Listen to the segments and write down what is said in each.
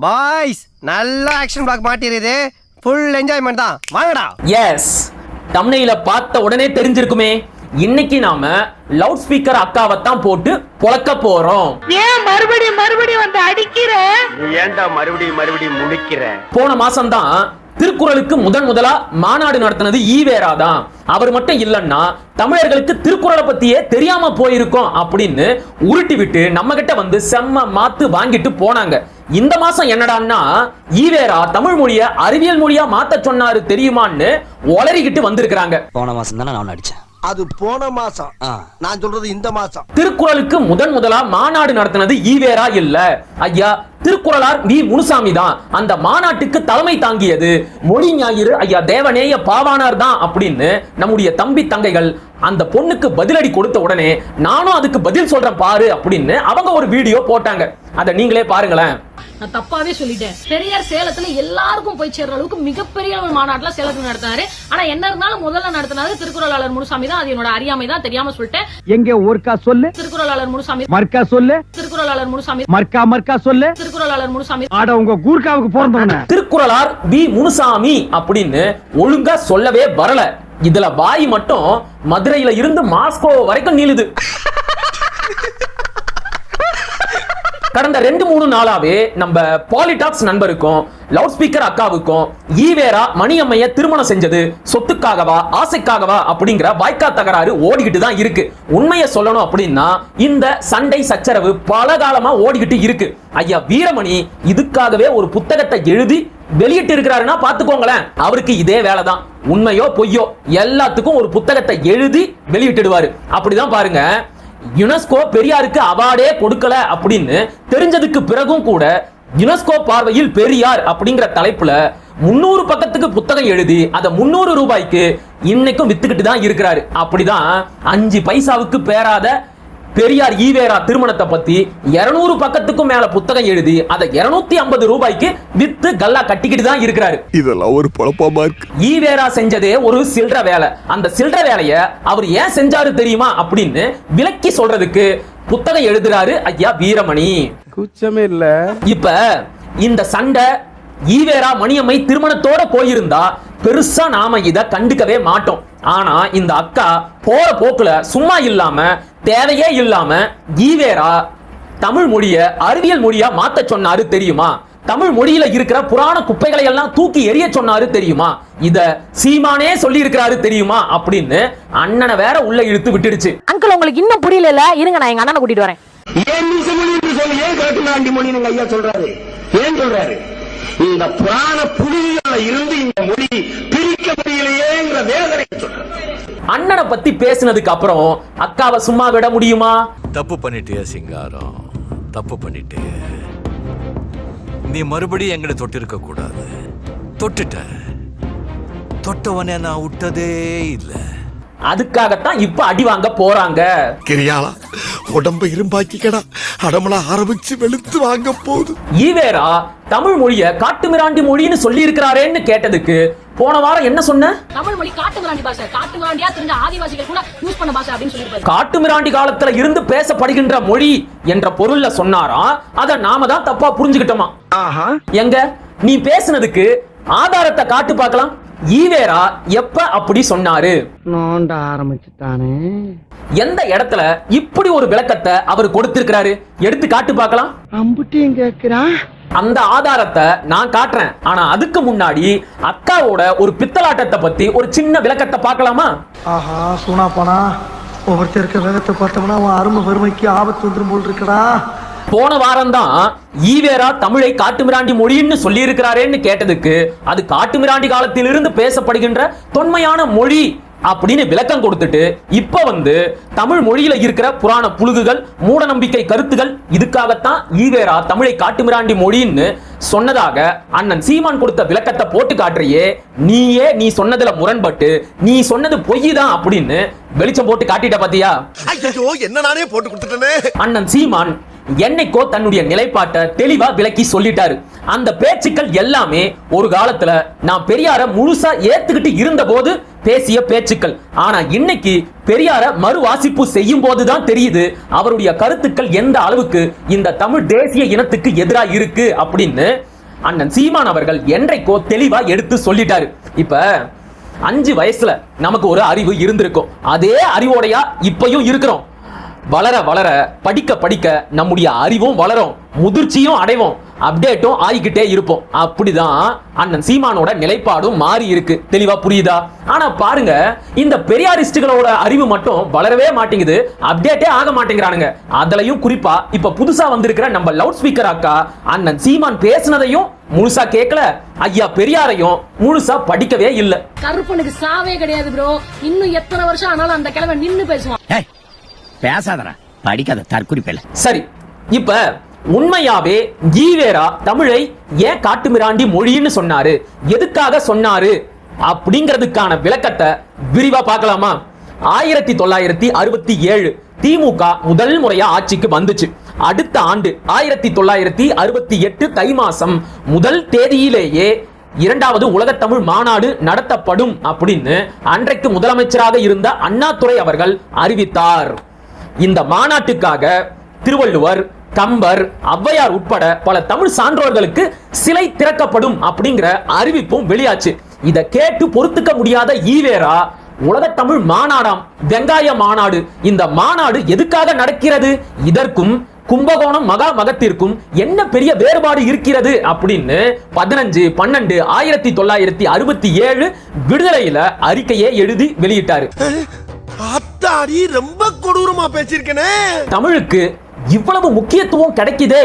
Boys நல்ல action block மாட்டிருது full enjoyment தான். வாங்கடா. எஸ் தம்னையில பார்த்த உடனே தெரிஞ்சிருக்குமே. இன்னைக்கு நாம லவுட் ஸ்பீக்கர் அக்காவை தான் போட்டு பொளக்க போறோம். ஏன் மறுபடியும் மறுபடியும் வந்து அடிக்கிற? நீ ஏன்டா மறுபடியும் மறுபடியும் முடிக்கிற போன மாசம் தான் திருக்குறளுக்கு முதன் முதலா மாநாடு நடத்தினது ஈவேரா தான் அவர் மட்டும் இல்லைன்னா தமிழர்களுக்கு திருக்குறளை பத்தியே தெரியாம போயிருக்கோம் அப்படின்னு உருட்டி விட்டு நம்ம கிட்ட வந்து செம்ம மாத்து வாங்கிட்டு போனாங்க. இந்த மாசம் என்னடான்னா ஈவேரா தமிழ் மொழிய அறிவியல் மொழியா மாத்த சொன்னாரு தெரியுமான்னு ஒளறிக்கிட்டு வந்திருக்கிறாங்க. போன மாசம் தானே நான் அடிச்சேன் அது போன மாசம். நான் சொல்றது இந்த மாசம். திருக்குறளுக்கு முதன் முதலா மாநாடு நடத்தினது ஈவேரா இல்ல. ஐயா திருக்குறளார் வி. முனுசாமி தான். அந்த மாநாட்டுக்கு தலைமை தாங்கியது மொழி ஞாயிறு. ஐயா தேவநேய பாவானார் தான் அப்படின்னு நம்முடைய தம்பி தங்கைகள் அந்த பொண்ணுக்கு பதிலடி கொடுத்த உடனே நானும் அதுக்கு பதில் சொல்றேன் பாரு அப்படின்னு அவங்க ஒரு வீடியோ போட்டாங்க. அதை நீங்களே பாருங்களேன். நான் தப்பாவே சொல்லிட்டேன். பெரியார் சேலத்துல எல்லாருக்கும் போய் சேர்ற அளவுக்கு மிகப்பெரிய ஒரு மாநாட்டுல சேலத்துல நடத்தினாரு. ஆனா என்ன இருந்தாலும் முதல்ல நடத்தினாரு திருக்குறளாளர் முனுசாமி தான். அது என்னோட அறியாமை தான். தெரியாம சொல்லிட்டேன். எங்க? ஒருக்கா சொல்லு. திருக்குறளாளர் முனுசாமி மர்க்கா சொல்லு. திருக்குறளாளர் முனுசாமி மர்க்கா மர்க்கா சொல்லு. திருக்குறளாளர் முனுசாமி ஆட உங்க கூர்க்காவுக்கு பிறந்தவன. திருக்குறளார் வி. முனுசாமி அப்படின்னு ஒழுங்கா சொல்லவே வரல. இதுல வாய் மட்டும் மதுரையில இருந்து மாஸ்கோ வரைக்கும் நீளுது. கடந்த ரெண்டு மூணு நாளாவே நம்ம பாலிடாக்ஸ் நண்பருக்கும் லவுட் ஸ்பீக்கர் அக்காவுக்கும் ஈவேரா மணியம்மைய திருமணம் செஞ்சது சொத்துக்காகவா ஆசைக்காகவா அப்படிங்கிற வாய்க்கா தகராறு ஓடிக்கிட்டு தான் இருக்கு. உண்மையை சொல்லணும் அப்படின்னா இந்த சண்டை சச்சரவு பல காலமா ஓடிக்கிட்டு இருக்கு. ஐயா வீரமணி இதுக்காகவே ஒரு புத்தகத்தை எழுதி வெளியிட்டு இருக்கிறாருன்னா பாத்துக்கோங்களேன் அவருக்கு இதே வேலை தான் உண்மையோ பொய்யோ எல்லாத்துக்கும் ஒரு புத்தகத்தை எழுதி வெளியிட்டுடுவாரு. அப்படிதான் பாருங்க. யுனெஸ்கோ பெரியாருக்கு அவார்டே கொடுக்கல அப்படின்னு தெரிஞ்சதுக்கு பிறகும் கூட யுனெஸ்கோ பார்வையில் பெரியார் அப்படிங்கிற தலைப்புல முன்னூறு பக்கத்துக்கு புத்தகம் எழுதி அதை முன்னூறு ரூபாய்க்கு இன்னைக்கும் வித்துக்கிட்டு தான் இருக்கிறாரு. அப்படிதான் அஞ்சு பைசாவுக்கு பேராத பெரியார் ஈவேரா திருமணத்தை பத்தி 200 பக்கத்துக்கும் மேல புத்தகம் எழுதி அதை 250 ஐம்பது ரூபாய்க்கு வித்து கல்லா கட்டிக்கிட்டு தான் இருக்கிறாரு. இதெல்லாம் ஒரு பொழப்பமா இருக்கு. ஈவேரா செஞ்சதே ஒரு சில்ற வேலை. அந்த சில்ற வேலைய அவர் ஏன் செஞ்சாரு தெரியுமா அப்படின்னு விளக்கி சொல்றதுக்கு புத்தகம் எழுதுறாரு ஐயா வீரமணி. குச்சமே இல்ல. இப்ப இந்த சண்டை ஈவேரா மணியம்மை திருமணத்தோட போயிருந்தா பெருசா நாம இத கண்டுக்கவே மாட்டோம். ஆனா இந்த அக்கா போற போக்குல சும்மா இல்லாம தேவையே இல்லாம ஈவேரா தமிழ் மொழிய அறிவியல் மொழியா மாத்த சொன்னாரு தெரியுமா? தமிழ் மொழியில இருக்கிற புராண குப்பைகளை எல்லாம் தூக்கி எறிய சொன்னாரு தெரியுமா? இத சீமானே சொல்லி இருக்கிறாரு தெரியுமா? அப்படின்னு அண்ணனை வேற உள்ள இழுத்து விட்டுடுச்சு. அங்கிள் உங்களுக்கு இன்னும் புரியல இருங்க நான் எங்க அண்ணனை கூட்டிட்டு வரேன். ஏன் நீசமொழி என்று சொல்லி ஏன் கிழக்கு நாண்டி மொழி நீங்க ஐயா சொல்றாரு? ஏன் சொல்றாரு? இந்த புராண புலிகளை இருந்து இந்த மொழி பிரிக்க முடியலையேங்கிற வேதனை அண்ணனை பத்தி பேசினதுக்கு அப்புறம் அக்காவை சும்மா விட முடியுமா? தப்பு பண்ணிட்டியா சிங்காரம். தப்பு பண்ணிட்டு. நீ மறுபடியும் எங்களை தொட்டிருக்க கூடாது. தொட்டுட்ட. தொட்டவனே நான் விட்டதே இல்லை. அதுக்காகத்தான் இப்ப அடி வாங்க போறாங்க. கிரியாளா உடம்ப இரும்பாக்கிக்கடா. அடமலா ஆரம்பிச்சு வெளுத்து வாங்க போகுது ஈவேரா தமிழ் மொழிய காட்டுமிராண்டி மொழின்னு சொல்லி இருக்கிறாரேன்னு கேட்டதுக்கு போன வாரம் என்ன சொன்ன? தமிழ் மொழி காட்டு மிராண்டி பாஷை. காட்டு மிராண்டியா தெரிஞ்ச ஆதிவாசிகள் கூட யூஸ் பண்ண பாஷை அப்படின்னு சொல்லியிருப்பாரு. காட்டுமிராண்டி காலத்துல இருந்து பேசப்படுகின்ற மொழி என்ற பொருள்ல சொன்னாராம் அத நாம தான் தப்பா புரிஞ்சுக்கிட்டோமா? எங்க? நீ பேசுனதுக்கு ஆதாரத்தை காட்டு பார்க்கலாம். ஈவேரா எப்ப அப்படி சொன்னாரு? நோண்ட ஆரம்பிச்சுட்டானே. எந்த இடத்துல இப்படி ஒரு விளக்கத்தை அவர் கொடுத்திருக்கிறாரு? எடுத்து காட்டு பார்க்கலாம். அம்புட்டியும் கேக்குறான் அந்த ஆதாரத்தை நான் காட்டுறேன். ஆனா அதுக்கு முன்னாடி அக்காவோட ஒரு பித்தலாட்டத்தை பத்தி ஒரு சின்ன விளக்கத்தை பார்க்கலாமா? ஆஹா சூனா போனா. ஒவ்வொருத்தர் இருக்க வேகத்தை பார்த்தோம்னா அவன் அருமை வறுமைக்கு ஆபத்து வந்துடும் போல் இருக்கடா. போன வாரம் தான் ஈவேரா தமிழை காட்டுமிராண்டி மொழின்னு சொல்லி இருக்கிறாரேன்னு கேட்டதுக்கு அது காட்டுமிராண்டி காலத்திலிருந்து பேசப்படுகின்ற தொன்மையான மொழி அப்படின்னு விளக்கம் கொடுத்துட்டு இப்ப வந்து தமிழ் மொழியில இருக்கிற புராண புழுகுகள் மூட நம்பிக்கை கருத்துகள் இதுக்காகத்தான் ஈவேரா தமிழை காட்டுமிராண்டி மொழின்னு சொன்னதாக அண்ணன் சீமான் கொடுத்த விளக்கத்தை போட்டு காட்டுறியே நீயே நீ சொன்னதுல முரண்பட்டு நீ சொன்னது பொய் தான் அப்படின்னு வெளிச்சம் போட்டு காட்டிட்ட பாத்தியா? ஐயோ என்ன நானே போட்டு கொடுத்துட்டேனே. அண்ணன் சீமான் என்னைக்கோ தன்னுடைய நிலைப்பாட்டை தெளிவா விளக்கி சொல்லிட்டாரு. அந்த பேச்சுக்கள் எல்லாமே ஒரு காலத்துல நான் பெரியார முழுசா ஏத்துக்கிட்டு இருந்த போது பேசிய பேச்சுக்கள். ஆனா இன்னைக்கு பெரியார மறு வாசிப்பு செய்யும் போதுதான் தெரியுது அவருடைய கருத்துக்கள் எந்த அளவுக்கு இந்த தமிழ் தேசிய இனத்துக்கு எதிராக இருக்கு அப்படின்னு அண்ணன் சீமான் அவர்கள் என்றைக்கோ தெளிவா எடுத்து சொல்லிட்டாரு. இப்ப அஞ்சு வயசுல நமக்கு ஒரு அறிவு இருந்திருக்கும். அதே அறிவோடையா இப்பயும் இருக்கிறோம். வளர வளர படிக்க படிக்க நம்முடைய அறிவும் வளரும் முதிர்ச்சியும் அடைவோம் அப்டேட்டும் ஆகிக்கிட்டே இருப்போம். அப்படிதான் அண்ணன் சீமானோட நிலைப்பாடும் மாறி இருக்கு. தெளிவா புரியுதா? ஆனா பாருங்க இந்த பெரியாரிஸ்டுகளோட அறிவு மட்டும் வளரவே மாட்டேங்குது அப்டேட்டே ஆக மாட்டேங்கிறானுங்க. அதுலயும் குறிப்பா இப்ப புதுசா வந்திருக்கிற நம்ம லவுட் ஸ்பீக்கர் அக்கா அண்ணன் சீமான் பேசுனதையும் முழுசா கேட்கல ஐயா பெரியாரையும் முழுசா படிக்கவே இல்ல. கருப்பனுக்கு சாவே கிடையாது ப்ரோ இன்னும் எத்தனை வருஷம் ஆனாலும் அந்த கிழமை நின்னு பேசுவான். பேசாதரா படிக்காத தற்குறிப்பில்ல சரி இப்ப உண்மையாவே ஈவேரா தமிழை ஏன் காட்டுமிராண்டி மொழின்னு சொன்னாரு? எதுக்காக சொன்னாரு? அப்படிங்கிறதுக்கான விளக்கத்தை விரிவா பார்க்கலாமா? ஆயிரத்தி தொள்ளாயிரத்தி அறுபத்தி ஏழு திமுக முதல் முறையா ஆட்சிக்கு வந்துச்சு. அடுத்த ஆண்டு ஆயிரத்தி தொள்ளாயிரத்தி அறுபத்தி எட்டு தை மாசம் முதல் தேதியிலேயே இரண்டாவது உலகத்தமிழ் மாநாடு நடத்தப்படும் அப்படின்னு அன்றைக்கு முதலமைச்சராக இருந்த அண்ணாதுரை அவர்கள் அறிவித்தார். இந்த மாநாட்டுக்காக திருவள்ளுவர் கம்பர் ஔவையார் உட்பட பல தமிழ் சான்றோர்களுக்கு சிலை திறக்கப்படும் அப்படிங்கிற அறிவிப்பும் வெளியாச்சு. இதை கேட்டு பொறுத்துக்க முடியாத ஈவேரா உலக தமிழ் மாநாடாம் வெங்காய மாநாடு. இந்த மாநாடு எதுக்காக நடக்கிறது? இதற்கும் கும்பகோணம் மகா மகத்திற்கும் என்ன பெரிய வேறுபாடு இருக்கிறது அப்படின்னு பதினஞ்சு பன்னெண்டு ஆயிரத்தி தொள்ளாயிரத்தி அறுபத்தி ஏழு விடுதலையில அறிக்கையை எழுதி வெளியிட்டாரு. அத்தாடி ரொம்ப கொடூரமா பேசியிருக்கனே. தமிழுக்கு இவ்வளவு முக்கியத்துவம் கிடைக்குதே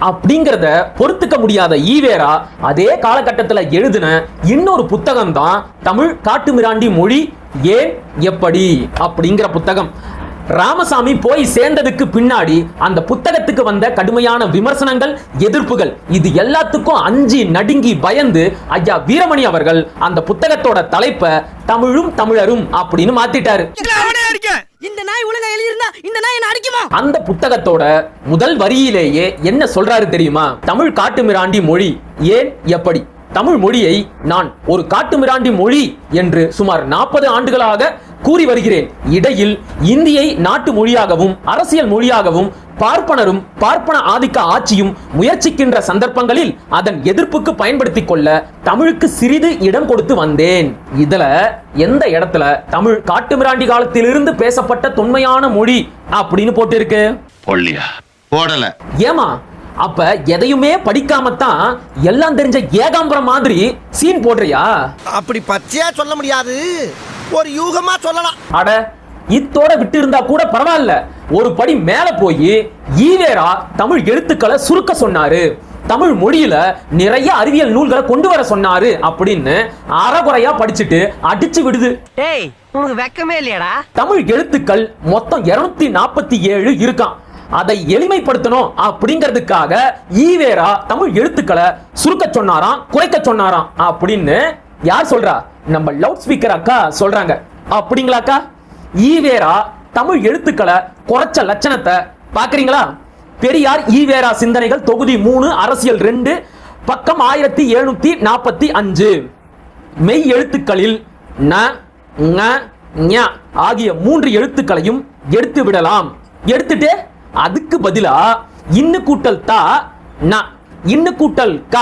அப்படிங்கறத பொறுத்துக்க முடியாத ஈவேரா அதே காலகட்டத்துல எழுதின இன்னொரு புத்தகம் தான் தமிழ் காட்டுமிராண்டி மொழி ஏன் எப்படி அப்படிங்கிற புத்தகம். ராமசாமி போய் சேர்ந்ததுக்கு பின்னாடி அந்த புத்தகத்துக்கு வந்த கடுமையான விமர்சனங்கள் எதிர்ப்புகள் இது எல்லாத்துக்கும் அஞ்சி நடுங்கி பயந்து ஐயா வீரமணி அவர்கள் அந்த புத்தகத்தோட தலைப்பை தமிழும் தமிழரும் அப்படின்னு மாத்திட்டாரு. இந்த நாய் ஒழுங்கா எழுதிருந்தா இந்த நாய் என்ன அடிக்குமா? அந்த புத்தகத்தோட முதல் வரியிலேயே என்ன சொல்றாரு தெரியுமா? தமிழ் காட்டுமிராண்டி மொழி ஏன் எப்படி? தமிழ் மொழியை நான் ஒரு காட்டுமிராண்டி மொழி என்று சுமார் நாற்பது ஆண்டுகளாக கூறி வருகிறேன். இடையில் இந்தியை நாட்டு மொழியாகவும் அரசியல் மொழியாகவும் பார்ப்பனரும் பார்ப்பன ஆதிக்க ஆட்சியும் முயற்சிக்கின்ற சந்தர்ப்பங்களில் அதன் எதிர்ப்புக்கு பயன்படுத்திக் கொள்ள தமிழுக்கு சிறிது இடம் கொடுத்து வந்தேன். இதுல எந்த இடத்துல? தமிழ் காட்டுமிராண்டி காலத்திலிருந்து பேசப்பட்ட தொன்மையான மொழி அப்படின்னு போட்டிருக்கு. பொல்லியா போடல. ஏமா அப்ப எதையுமே படிக்காமத்தான் எல்லாம் தெரிஞ்ச ஏகாம்பரம் மாதிரி சீன் போடுறியா? அப்படி பச்சையா சொல்ல முடியாது. ஒரு யூகமா சொல்லலாம். அட இத்தோட விட்டு இருந்தா கூட பரவாயில்ல. ஒரு படி மேல போய் ஈவேரா தமிழ் எழுத்துக்களை சுருக்க சொன்னாரு. தமிழ் மொழியில நிறைய அறிவியல் நூல்களை கொண்டு வர சொன்னாரு அப்படின்னு அறகுறையா படிச்சுட்டு அடிச்சு விடுது. டேய் உனக்கு வெக்கமே இல்லையாடா. தமிழ் எழுத்துக்கள் மொத்தம் 247 நாற்பத்தி ஏழு இருக்கான் அதை எளிமைப்படுத்தணும் அப்படிங்கிறதுக்காக ஈவேரா தமிழ் எழுத்துக்களை சுருக்க சொன்னாராம் குறைக்க சொன்னாராம் அப்படின்னு யார் சொல்றா? நம்ம லவுட் ஸ்பீக்கர் அக்கா சொல்றாங்க. அப்படிங்களாக்கா? ஈவேரா தமிழ் எழுத்துக்களை குறைச்ச லட்சணத்தை பாக்குறீங்களா பெரியார் ஈவேரா சிந்தனைகள் தொகுதி மூணு அரசியல் ரெண்டு பக்கம் ஆயிரத்தி எழுநூத்தி நாற்பத்தி அஞ்சு. மெய் எழுத்துக்களில் ந ஞ ஆகிய மூன்று எழுத்துக்களையும் எடுத்து விடலாம். எடுத்துட்டு அதுக்கு பதிலா இன்னு கூட்டல் தா ந. இன்னு கூட்டல் க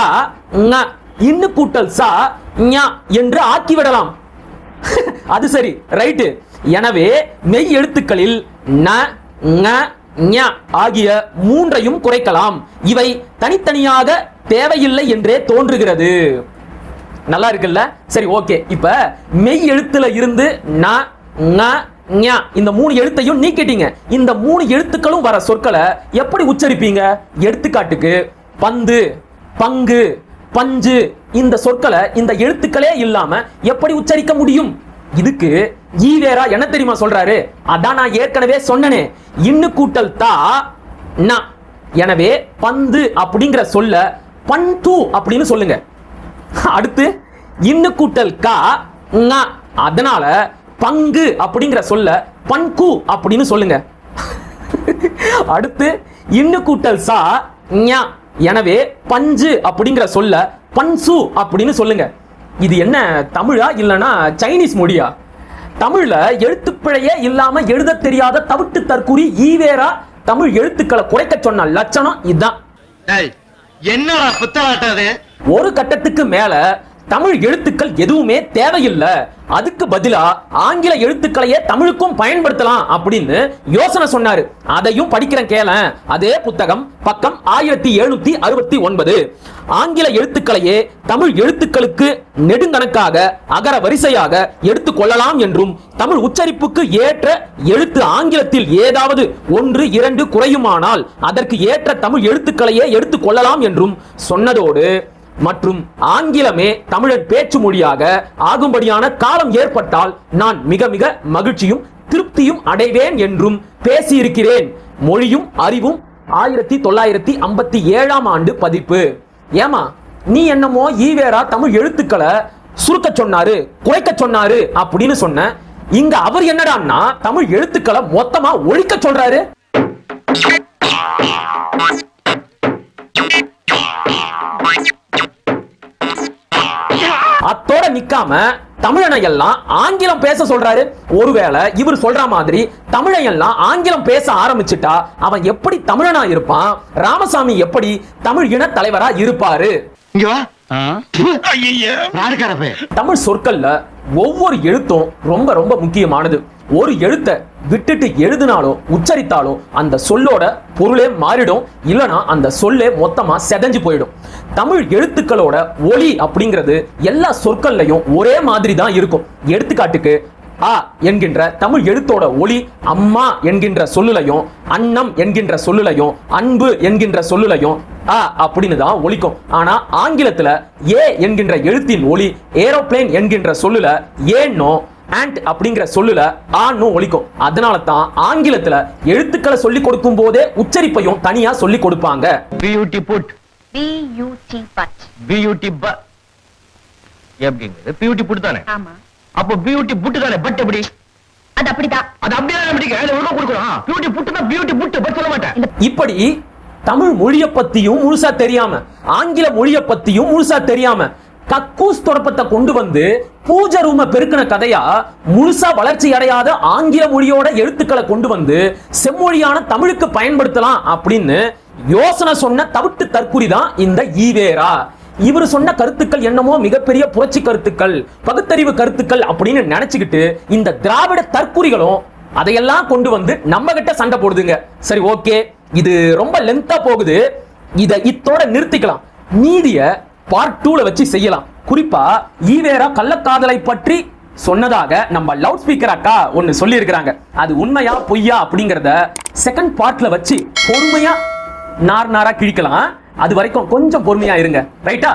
இன்னு கூட்டல் சா என்று ஆக்கி விடலாம் அது சரி ரைட்டு. எனவே மெய் எழுத்துக்களில் ந ங ஞ ஆகிய மூன்றையும் குறைக்கலாம். இவை தனித்தனியாக தேவையில்லை என்றே தோன்றுகிறது. நல்லா இருக்குல்ல? சரி ஓகே. இப்ப மெய் எழுத்துல இருந்து ந ங ஞ இந்த மூணு எழுத்தையும் நீக்கிட்டீங்க. இந்த மூணு எழுத்துக்களும் வர சொற்களை எப்படி உச்சரிப்பீங்க? எடுத்துக்காட்டுக்கு பந்து பங்கு பஞ்சு இந்த சொற்களை இந்த எழுத்துக்களே இல்லாம எப்படி உச்சரிக்க முடியும்? இதுக்கு ஈவேரா என்ன தெரியுமா சொல்றாரு? அதான் நான் ஏற்கனவே சொன்னனே. இன்னு கூட்டல் தா எனவே பந்து அப்படிங்கிற சொல்ல பந்து அப்படின்னு சொல்லுங்க. அடுத்து இன்னு கூட்டல் கா அதனால பங்கு அப்படிங்கிற சொல்ல பன்கு அப்படின்னு சொல்லுங்க. அடுத்து இன்னு கூட்டல் சா ஞா. எனவே பஞ்சு அப்படிங்கிற சொல்ல பன்சு அப்படின்னு சொல்லுங்க. இது என்ன தமிழா இல்லனா சைனீஸ் மொழியா? தமிழ்ல எழுத்துப்பிழையே இல்லாம எழுத தெரியாத தவிட்டு தற்குறி ஈவேரா தமிழ் எழுத்துக்களை குறைக்க சொன்ன லட்சணம் இதுதான் என்னடா புத்தாட்டது ஒரு கட்டத்துக்கு மேல தமிழ் எழுத்துக்கள் எதுவுமே தேவையில்லை. அதுக்கு பதிலா ஆங்கில எழுத்துக்களையே தமிழுக்கும் பயன்படுத்தலாம் அப்படின்னு யோசனை சொன்னாரு. அதையும் படிக்கிறேன் கேளேன். அதே புத்தகம் பக்கம் ஆயிரத்தி எழுநூத்தி அறுபத்தி ஒன்பது. ஆங்கில எழுத்துக்களையே தமிழ் எழுத்துக்களுக்கு நெடுங்கணக்காக அகர வரிசையாக எடுத்துக்கொள்ளலாம் என்றும் தமிழ் உச்சரிப்புக்கு ஏற்ற எழுத்து ஆங்கிலத்தில் ஏதாவது ஒன்று இரண்டு குறையுமானால் அதற்கு ஏற்ற தமிழ் எழுத்துக்களையே எடுத்துக்கொள்ளலாம் என்றும் சொன்னதோடு மற்றும் ஆங்கிலமே தமிழர் பேச்சு மொழியாக ஆகும்படியான காலம் ஏற்பட்டால் நான் மிக மிக மகிழ்ச்சியும் திருப்தியும் அடைவேன் என்றும் பேசியிருக்கிறேன். மொழியும் அறிவும் ஆயிரத்தி தொள்ளாயிரத்தி ஐம்பத்தி ஏழாம் ஆண்டு பதிப்பு. ஏமா நீ என்னமோ ஈவேரா தமிழ் எழுத்துக்களை சுருக்க சொன்னாரு குறைக்க சொன்னாரு அப்படின்னு சொன்ன. இங்க அவர் என்னடான்னா தமிழ் எழுத்துக்களை மொத்தமா ஒழிக்க சொல்றாரு. நிக்காம தமிழனை எல்லாம் ஆங்கிலம் பேச சொல்றாரு. ஒருவேளை இவர் சொல்ற மாதிரி தமிழை எல்லாம் ஆங்கிலம் பேச ஆரம்பிச்சுட்டா அவன் எப்படி தமிழனா இருப்பான்? ராமசாமி எப்படி தமிழ் இன தலைவரா இருப்பாரு? தமிழ் சொற்கள்ல ஒவ்வொரு எழுத்தும் ரொம்ப ரொம்ப முக்கியமானது. ஒரு எழுத்தை விட்டுட்டு எழுதினாலோ உச்சரித்தாலோ அந்த சொல்லோட பொருளே மாறிடும். இல்லனா அந்த சொல்லே மொத்தமா செதஞ்சு போயிடும். தமிழ் எழுத்துக்களோட ஒளி அப்படிங்கிறது எல்லா சொற்கள்லையும் ஒரே மாதிரி தான் இருக்கும். எடுத்துக்காட்டுக்கு ஆ என்கின்ற தமிழ் எழுத்தோட ஒளி அம்மா என்கின்ற சொல்லுலையும் அன்னம் என்கின்ற சொல்லுலையும் அன்பு என்கின்ற சொல்லுலையும் ஆ அப்படின்னு தான் ஒலிக்கும். ஆனா ஆங்கிலத்துல ஏ என்கின்ற எழுத்தின் ஒளி ஏரோப்ளேன் என்கின்ற சொல்லுல ஏன்னோ ஆண்ட் அப்படிங்கிற சொல்லுல ஆன்னு ஒழிக்கும் அதனால தான் ஆங்கிலத்துல எழுத்துக்களை சொல்லி கொடுக்கும் போதே உச்சரிப்பையும் தனியா சொல்லி கொடுப்பாங்க. Beauty put beauty but beauty put தானே? ஆமா. அப்போ பியூட்டி தானே? பட் எப்படி? அது அப்படிதான். அது அப்படியே அதுல பியூட்டி புட்டு தான் பியூட்டி புட்டு பட் சொல்ல மாட்டேன். இப்படி தமிழ் மொழிய பத்தியும் முழுசா தெரியாம ஆங்கில மொழிய பத்தியும் முழுசா தெரியாம கக்கூஸ் தொடப்பத்தை கொண்டு வந்து பூஜை ரூம பெருக்கின கதையா முழுசா வளர்ச்சி அடையாத ஆங்கில மொழியோட எழுத்துக்களை கொண்டு வந்து செம்மொழியான தமிழுக்கு பயன்படுத்தலாம் அப்படின்னு யோசனை சொன்ன தவிட்டு தற்குறி தான் இந்த ஈவேரா. இவர் சொன்ன கருத்துக்கள் என்னமோ மிகப்பெரிய புரட்சி கருத்துக்கள் பகுத்தறிவு கருத்துக்கள் அப்படின்னு நினைச்சுக்கிட்டு இந்த திராவிட தற்குறிகளும் அதையெல்லாம் கொண்டு வந்து நம்ம கிட்ட சண்டை போடுதுங்க. சரி ஓகே. இது ரொம்ப லென்த்தா போகுது. இதை இத்தோட நிறுத்திக்கலாம். நீதிய பார்ட் டூல வச்சு செய்யலாம். குறிப்பா ஈவேரா கள்ளக்காதலை பற்றி சொன்னதாக நம்ம லவுட் ஸ்பீக்கர் அக்கா ஒன்னு சொல்லி இருக்கிறாங்க அது உண்மையா பொய்யா அப்படிங்கறத செகண்ட் பார்ட்ல வச்சு பொறுமையா நார் நாரா கிழிக்கலாம். அது வரைக்கும் கொஞ்சம் பொறுமையா இருங்க. ரைட்டா